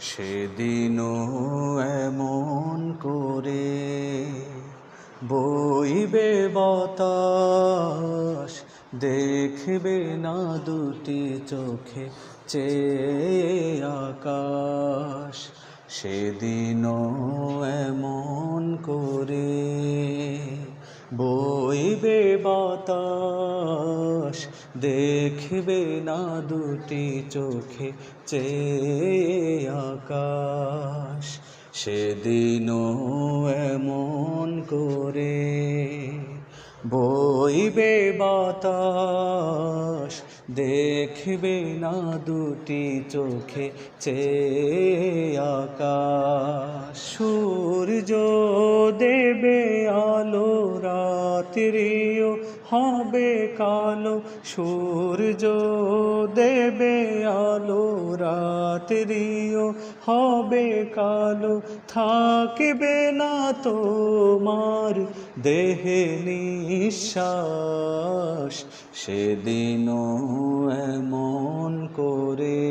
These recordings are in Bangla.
সেদিনও এমন করে বইবে বাতাস, দেখবে না দুটি চোখে চেয়ে আকাশ। সেদিনও এমন করে বইবে বাতাস দেখবে না দুটি চোখে চেয়ে আকাশ। সেদিনও এমন করে বইবে বাতাস। দেখবে না দুটি চোখে চেয়ে আকাশ। সূর্য দেবে আলো, রাত্রিও হবে কালো সূর্য, দেবে আলো, রাত্রিও হবে কালো। থাকবে না তোমার দেহে নিঃশ্বাস, সেদিনও এমন করে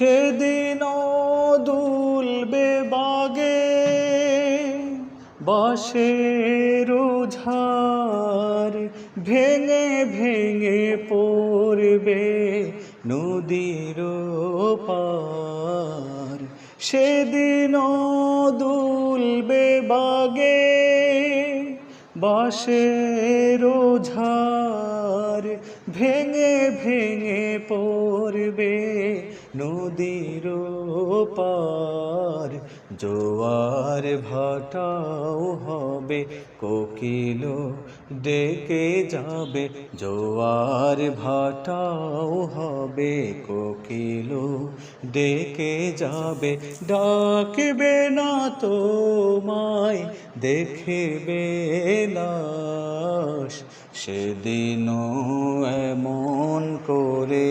সেদিন দুলবে বাগে বাঁশের ঝাড় ভেঙে ভেঙে পড়বে নদীর পার। সেদিন দুলবে বাগে বাঁশের ঝাড় ভেঙে ভেঙে পড়বে নদীর পার জোয়ার ভাটাও হবে, কোকিল ডেকে যাবে, জোয়ার ভাটাও হবে, কোকিল ডেকে যাবে, ডাকবে না তো তোমায়, দেখবে লাশ, সেদিনও এমন করে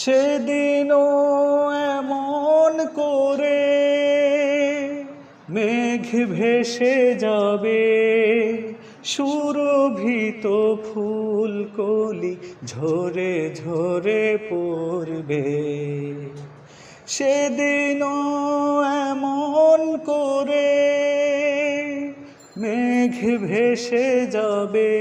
সেদিনও এমন করে মেঘ ভেসে যাবে, সুরভিত ফুল কলি ঝরে ঝরে পড়বে। সেদিনও এমন করে মেঘ ভেসে যাবে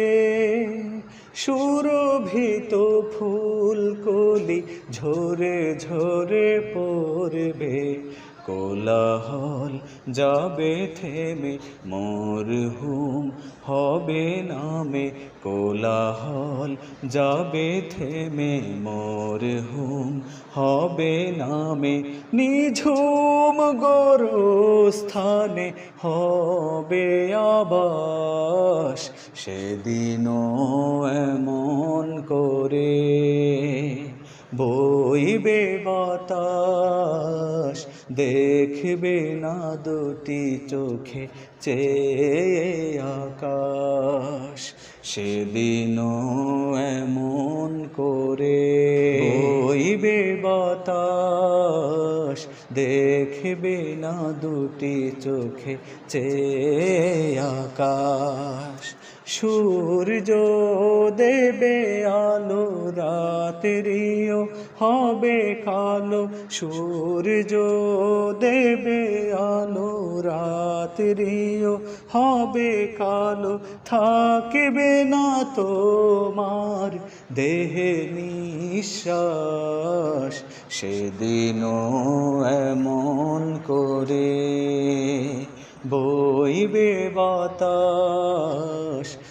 সুরভিত ফুল কলি ঝরে ঝরে পড়বে, কোলাহল যাবে থেমে, মোর হুম হবে নামে, কোলাহল যাবে থেমে, মোর হুম হবে নামে, নিঝুম স্থানে হবে আবাস, সেদিনও এমন করে বইবে বাতাস, দেখবে না দুটি চোখে চেয়ে আকাশ। সেদিনও এমন করে বইবে বাতাস, দেখবে না দুটি চোখে চেয়ে সূর্য দেবে আলো, রাত্রিও হবে কালো। সূর্য দেবে আলো, রাত্রিও হবে কালো। থাকবে না তোমার দেহে নিঃশ্বাস, সেদিনও এমন করে বইবে বাতাস।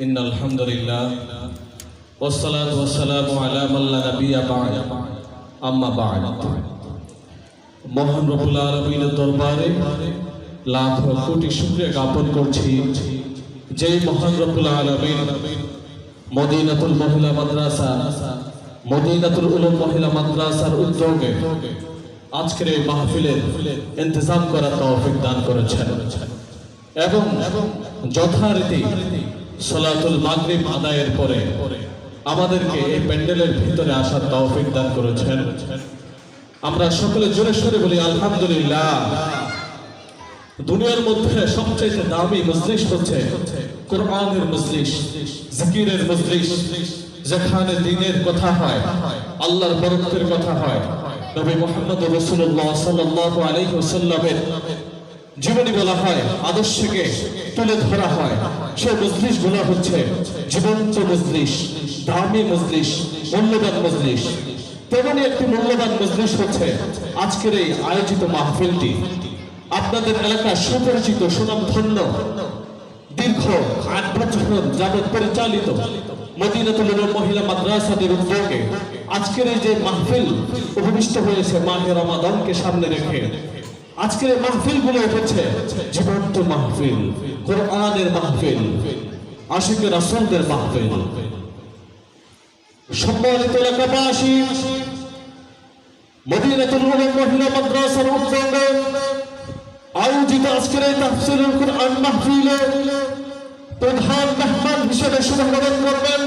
إن الحمد لله والصلاة والسلام على من لا نبي بعد أما بعد মহান রবুল আলমীর দরবারে লাখ কোটি শুক্রিয়া জ্ঞাপন করছি যে মহান রবুল আলমীর মদিনাতুল মহিলা মাদ্রাসা মদিনাতুল উলুম মহিলা মাদ্রাসার উদ্যোগে আজকের এই মাহফিলের ইন্তজাম করার তৌফিক দান করেছেন এবং যথারীতি সলাতুল মাগরিব আদায়ের পরে আমাদেরকে এই প্যান্ডেলের ভিতরে আসার তৌফিক দান করেছেন। আমরা সকলে জোরে সরে বলি, আলহামদুলিল্লাহ। দুনিয়ার মধ্যে সবচেয়ে দামি মজলিস হচ্ছে কোরআনের মজলিস, জিকিরের মজলিস, যেখানে দিনের কথা হয়, আল্লাহর বরকতের কথা হয়। নবী মোহাম্মদ রসুল্লাহ সাল্লাল্লাহু আলাইহি ওয়াসাল্লামের জীবনী বলা হয়, আদর্শকে তুলে ধরা হয়। সে মজলিসগুলো হচ্ছে জীবন্ত মজলিস, দামি মজলিস, মূল্যবান মজলিস। তেমনি একটি মূল্যবান মজলিস হচ্ছে আজকের এই আয়োজিত মাহফিলটি। আপনাদের এলাকার সুপরিচিত সুনামধন্য, দীর্ঘ আট বছর যাবৎ পরিচালিত মদিনাতুল মহিলা মাদ্রাসাদের উদ্যোগে আজকের এই যে মাহফিল, উপবিষ্ট হয়েছে মাহে রমাদানকে সামনে রেখে। আজকের মাহফিলগুলো হচ্ছে জীবন্ত মাহফিল, কোরআনের মাহফিল, আশিক রাসূলদের মাহফিল। সম্মানিত এলাকাবাসী, মদিনাতুল উলুম মহিলা মাদ্রাসার উদ্যোগে আয়োজিত আজকের এই তাফসীরুল কুরআন মাহফিলে প্রধান মেহমান হিসেবে করবেন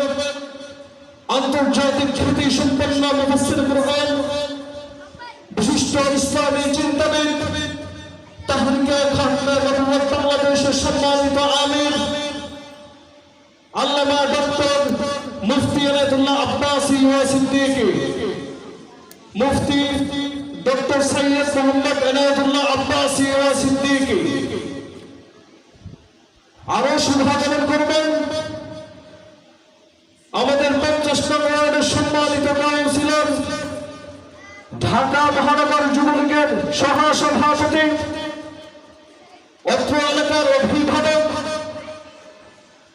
আন্তর্জাতিক খ্যাতি সম্পন্ন মুফাসসির কুরআন, বিশিষ্ট ইসলামী চিন্তাবিদ তাহরিকে খান্না নবুয়ত বাংলাদেশের সম্মানিত আমির, আল্লামা ডক্টর মুফতি আনায়তুল্লাহ আব্বাসি ওয়া সিদ্দিকী, মুফতি ডক্টর সৈয়দ মোহাম্মদ এনায়তুল্লাহ আব্বাসি ওয়া আরও শুভাগমন করবেন। আমাদের পঞ্চাশ ওয়ার্ডের সম্মানিত কাউন্সিলর ঢাকা মহানগর যুবলীগের সহসভাপতি অত্র এলাকার অভিভাবক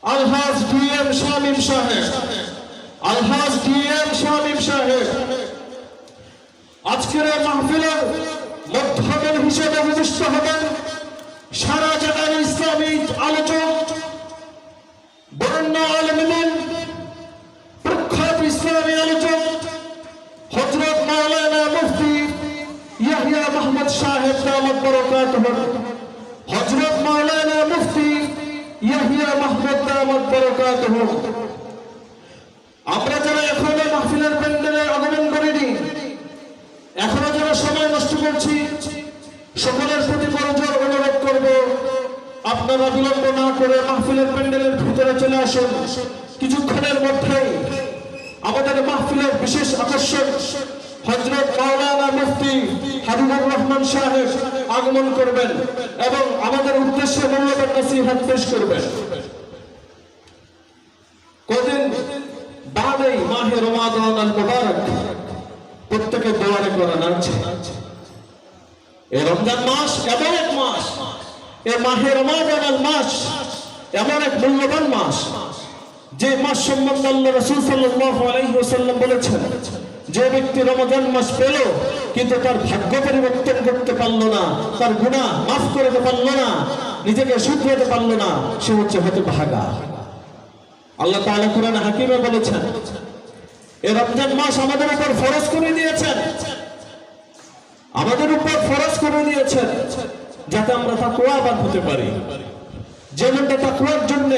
আলহাজ ডি এম শামীম সাহেব। আলহাজ ডি এম শামীম সাহেব। আজকের এই মাহফিলের মধ্যমন হিসেবে বিশিষ্ট হবেন সারা জায়গার ইসলামী আলোচক, বরণ্য আলমিন প্রখ্যাত ইসলামী আলোচক হজরত মাওলানা মুফতি ইয়াহিয়া মোহাম্মদ সাহেব দামত বরকাতুহ হজরত মাওলানা মুফতি ইয়াহিয়া মাহমুদ দামত বরকাতুহ। আমরা যারা এখনও মাহফিলের প্যান্ডেলে আগমন করিনি, এখনও যারা সময় নষ্ট করছি, সকলের প্রতি করজোর অনুরোধ করব, আপনারা বিলম্ব না করে মাহফিলের প্যান্ডেলের ভিতরে চলে আসুন। কিছুক্ষণের মধ্যেই আমাদের মাহফিলের বিশেষ আকর্ষণ হজরত মাওলানা মুফতি হাবিবুর রহমান সাহেব আগমন করবেন এবং আমাদের উদ্দেশ্যে মূল্যবান নসিহত পেশ করবেন। কদিন বাদেই মাহে রমাদান আল মুবারক প্রত্যেকের দোয়ারে কোরআন আছে এই রমজান মাস এমন এক মাস, এ মাহে রমাদান আল মাস এমন এক মূল্যবান মাস, যে মাস সম্বন্ধে আল্লাহ রাসূল সাল্লাল্লাহু আলাইহি ওয়াসাল্লাম বলেছেন যে ব্যক্তি রমজান মাস পেল, কিন্তু তার ভাগ্য পরিবর্তন করতে পারল না, তার গুনাহ মাফ করতে পারল না, নিজেকে শুধরাতে পারল না, সে হচ্ছে হতে ভাগা আল্লাহ তাআলা কোরআন হাকিমে বলেছেন এই রমজান মাস আমাদের উপর ফরজ করে দিয়েছেন। আমাদের উপর ফরজ করে দিয়েছেন, যাতে আমরা তাকওয়াবান হতে পারি। যেমনটা তাকওয়ার জন্য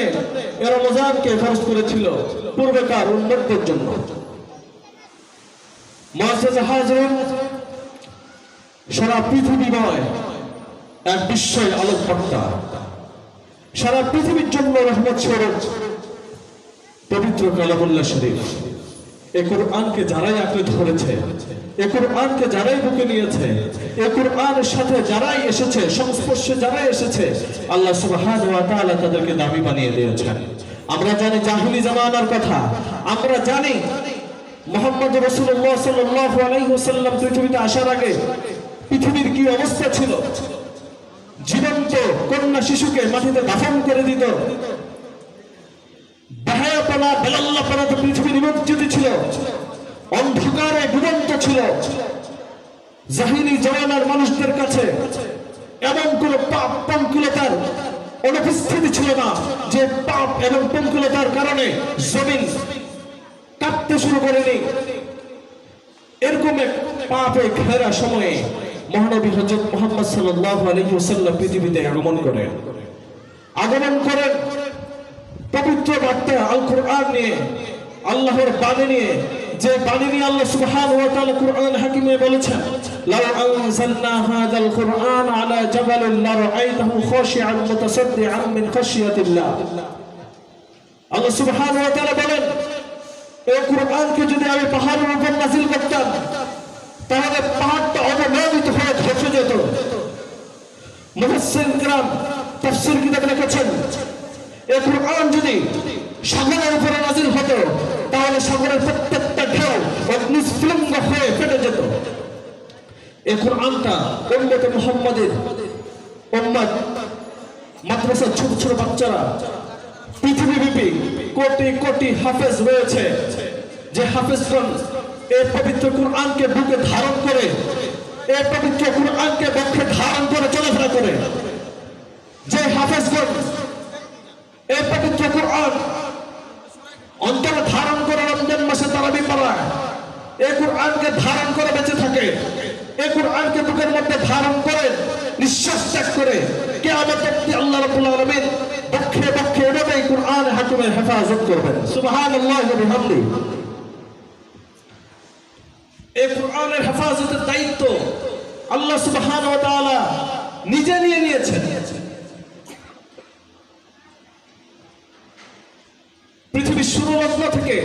এ রমজানকে ফরজ করেছিল পূর্বেকার উন্নতদের জন্য। মুআজ্জাজ হাজরিন সারা পৃথিবী নয় এক বিস্ময় আলোকবক্তা সারা পৃথিবীর জন্য রহমত স্বরূপ। পবিত্র কালামুল্লাহ শরীফ। এ কোরআনকে যারাই আপনি ধরেছে, এ কোরআনকে যারাই বুকে নিয়েছে, এ কোরআনের সাথে যারাই এসেছে, সংস্পর্শে যারাই এসেছে, আল্লাহ সুবহানাহু ওয়া তাআলা তাদেরকে দামি বানিয়ে দিয়েছেন। আমরা জানি জাহিলি জামানার কথা, আমরা জানি মোহাম্মদ রাসূলুল্লাহ সাল্লাল্লাহু আলাইহি ওয়াসাল্লাম পৃথিবীতে আসার আগে পৃথিবীর কি অবস্থা ছিল? জীবন্ত কন্যা শিশুকে মাটিতে দাফন করে দিত। বেলাল্লাপনা তো নিমজ্জিত ছিল। অন্ধকারে ডুবন্ত ছিল। জাহিনী জওয়ানার মানুষদের কাছে এমন কোন পাপ পঙ্কুলতার অনুপস্থিতি ছিল না যে পাপ এবং পঙ্কুলতার কারণে জমিন কাঁপতে শুরু করেনি। এরকম এক পাপে ঘেরা সময়ে মহানবী হজরত মোহাম্মদ সাল্লাল্লাহু আলাইহি ওয়াসাল্লাম পৃথিবীতে আগমন করেন। আগমন করেন, পবিত্র বার্তা আল কোরআন নিয়ে, আল্লাহর বাণী নিয়ে, যে বাণী নিয়ে আল্লাহ সুবহানাহু ওয়া তাআলা কোরআন হাকিমে বলেছেন, লাউ আনজালনা হাযাল কোরআন আলা জাবালিন লারাআইতাহু খাশিআন মুতাসাদ্দিআন মিন খাশিয়াতিল্লাহ। আল্লাহ সুবহানাহু ওয়া তাআলা বলেন এই কোরআনকে যদি আমি পাহাড়ের উপর নাসিল করতাম, তাহলে পাহাড়টা অবমানিত হয়ে ধসে যেত। মুহাসিন গ্রাম তফসির কিতাব লিখেছেন, এই কোরআন যদি সাগরের উপরে নাজিল হতো, তাহলে সাগরের প্রত্যেকটা ঢেউ অগ্নিস্ফুলঙ্গ হয়ে ফেটে যেত। এই কোরআনটা উম্মতে মুহাম্মাদের উম্মত মাদ্রাসার ছোট ছোট বাচ্চারা পৃথিবীব্যাপী কোটি কোটি হাফেজ রয়েছে। যে হাফেজগণ এই পবিত্র কোরআনকে বুকে ধারণ করে, এই পবিত্র কোরআনকে বক্ষে ধারণ করে চলাফেরা করে। যে হাফেজগণ এই পবিত্র কোরআন অন্তরে ধারণ করে রমজান মাসে তারাবি পড়ায়, এই কোরআনকে ধারণ করে বেঁচে থাকে, এই কোরআনকে বুকের মধ্যে ধারণ করে নিঃশ্বাস ত্যাগ করে কে আমার আল্লাহ রাব্বুল আলামিন হাকিমের হেফাজত করবেন। সুবহানাল্লাহ ওয়া বিহামদি। এই কোরআনের হেফাজতের দায়িত্ব আল্লাহ তাআলা নিজে নিয়ে নিয়েছেন। পৃথিবীর থেকে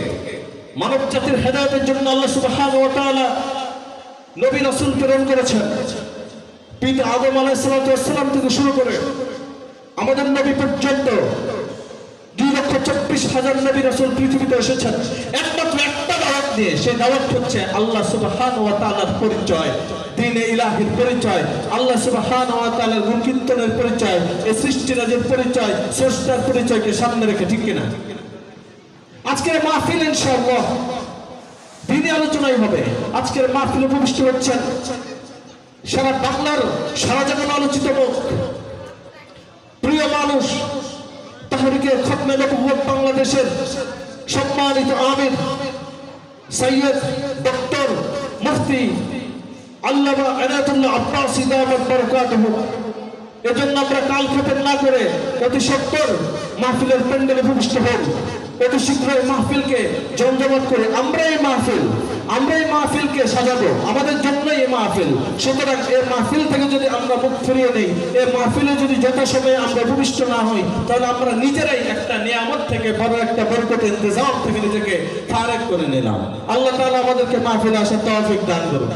মানব জাতির হেদায়তের জন্য আল্লাহ রাসূল প্রেরণ করেছেন। পিতা আদম আলাইহিস সালাম থেকে শুরু করে আমাদের নবী পর্যন্ত চব্বিশ হাজার নবী রাসূল পৃথিবীতে এসেছেন। একমাত্র একটা দাওয়াত দিয়ে সেই দাওয়াত হচ্ছে আল্লাহ সুবহানাহু ওয়া তাআলার পরিচয়, দিনে ইলাহির পরিচয়, আল্লাহ সুবহানাহু ওয়া তাআলার গুণ কীর্তনের পরিচয়, এই সৃষ্টিরাজের পরিচয়, স্রষ্টার পরিচয়কে সামনে রেখে ঠিক কিনা? আজকের মাহফিল ইনশাআল্লাহ দিনে আলোচনাই হবে। আজকের মাহফিল উপবিষ্ট হচ্ছেন সারা বাংলার সারা জাগান আলোচিত প্রিয় মানুষ তাহরিকে খতমে নবুয়ত বাংলাদেশের সম্মানিত আমির সৈয়দ ডক্টর মুফতি আল্লামা এনায়তুল্লাহ আব্বাস ইদামত বরকাতুহু। এজন্য আমরা কাল ক্ষেপণ না করে অতি সত্তর মাহফিলের প্যান্ডেলে ভূমিষ্ঠ হন অতি শীঘ্রই মাহফিলকে জমজমাট করে আমরা এই মাহফিল, আমরা এই মাহফিলকে সাজাবো। আমাদের জন্যই এই মাহফিল। সুতরাং এই মাহফিল থেকে যদি আমরা মুখ ফিরিয়ে নেই, এই মাহফিলে যদি যথাসময়ে আমরা ভূমিষ্ঠ না হই, তাহলে আমরা নিজেরাই একটা নিয়ামত থেকে বড় একটা বরকত ইন্তজাম থেকে নিজেকে ফারেক করে নিলাম। আল্লাহ তাআলা আমাদেরকে মাহফিলে আসার তহফিক দান করুন।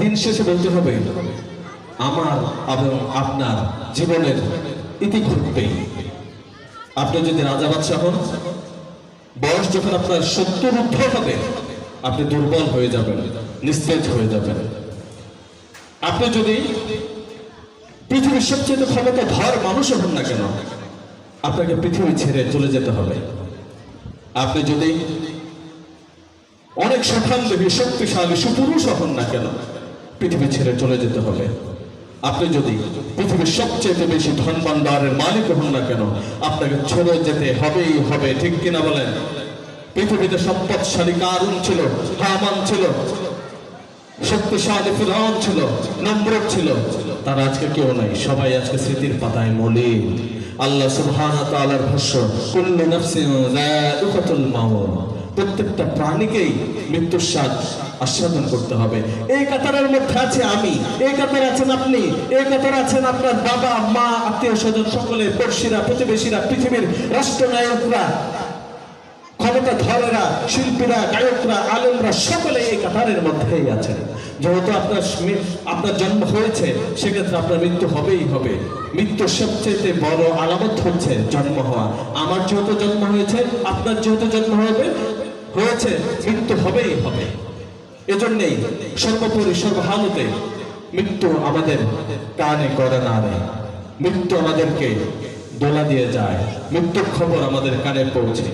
দিন শেষে বলতে হবে, আমার এবং আপনার জীবনের ইতি ঘটবেই আপনি যদি রাজা বাদশাহ হন, বয়স যখন আপনার সত্তর ঊর্ধ্ব হবে, আপনি দুর্বল হয়ে যাবেন, নিস্তেজ হয়ে যাবেন। আপনি যদি পৃথিবীর সবচেয়ে ক্ষমতা ধর মানুষও হন না কেন, আপনাকে পৃথিবী ছেড়ে চলে যেতে হবে। আপনি যদি অনেক সফান্দেবী শক্তিশালী সুপুরুষ হন না কেন পৃথিবী ছেড়ে চলে যেতে হবে। আপনি যদি পৃথিবীর সবচেয়ে বেশি ধন ভান্ডারের মালিক হন না কেন, আপনাকে ছেড়ে যেতে হবেই হবে, ঠিক কিনা বলেন? পৃথিবীতে সম্পদশালী কারুন ছিল, হামান ছিল, শক্তিশালী ফিরাউন ছিল নম্রত ছিল। তারা আজকে কেউ নাই, সবাই আজকে স্মৃতির পাতায় মলিন। আল্লাহ সুবহানাহু ওয়া তাআলার ভাষ্য কুল্লু প্রত্যেকটা প্রাণীকেই মৃত্যুর স্বাদ আস্বাদন করতে হবে। এই কাতারের মধ্যে আছে আমি, এই কাতারে আছেন আপনি, এই কাতারে আছেন আপনার বাবা, মা, আত্মীয় স্বজন সকলে পড়শিরা, প্রতিবেশীরা, পৃথিবীর রাষ্ট্রনায়করা, ক্ষমতা ধরেরা, শিল্পীরা, গায়করা, আলেমরা সকলে এই কাতারের মধ্যেই আছেন। যেহেতু আপনার আপনার জন্ম হয়েছে, সেক্ষেত্রে আপনার মৃত্যু হবেই হবে। মৃত্যুর সবচেয়ে বড় আলামত হচ্ছে জন্ম হওয়া। আমার যেহেতু জন্ম হয়েছে, আপনার যেহেতু জন্ম হবে, হয়েছে, মৃত্যু হবেই হবে। এজন্যই সর্বোপরি সর্বহালতে মৃত্যু আমাদের কানে করে না মৃত্যু আমাদেরকে দোলা দিয়ে যায়। মৃত্যুর খবর আমাদের কানে পৌঁছে।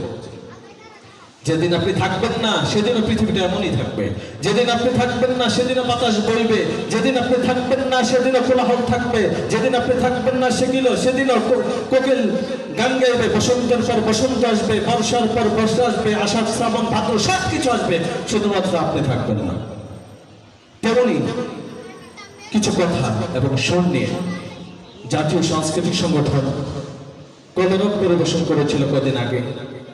যেদিন আপনি থাকবেন না, সেদিনও পৃথিবীটা এমনই থাকবে। যেদিন আপনি থাকবেন না, সেদিনও বাতাস বইবে। যেদিন আপনি থাকবেন না, সেদিনও কোলাহল থাকবে। যেদিন আপনি থাকবেন না সেগুলো সেদিনও কোকিল গান গাইবে, বসন্তের পর বসন্ত আসবে, বর্ষার পর বর্ষা আসবে, আষাঢ়, শ্রাবণ, ভাদ্র সব কিছু আসবে। শুধুমাত্র আপনি থাকবেন না। তেমনি কিছু কথা এবং সুর নিয়ে জাতীয় সাংস্কৃতিক সংগঠন কলরব পরিবেশন করেছিল কদিন আগে।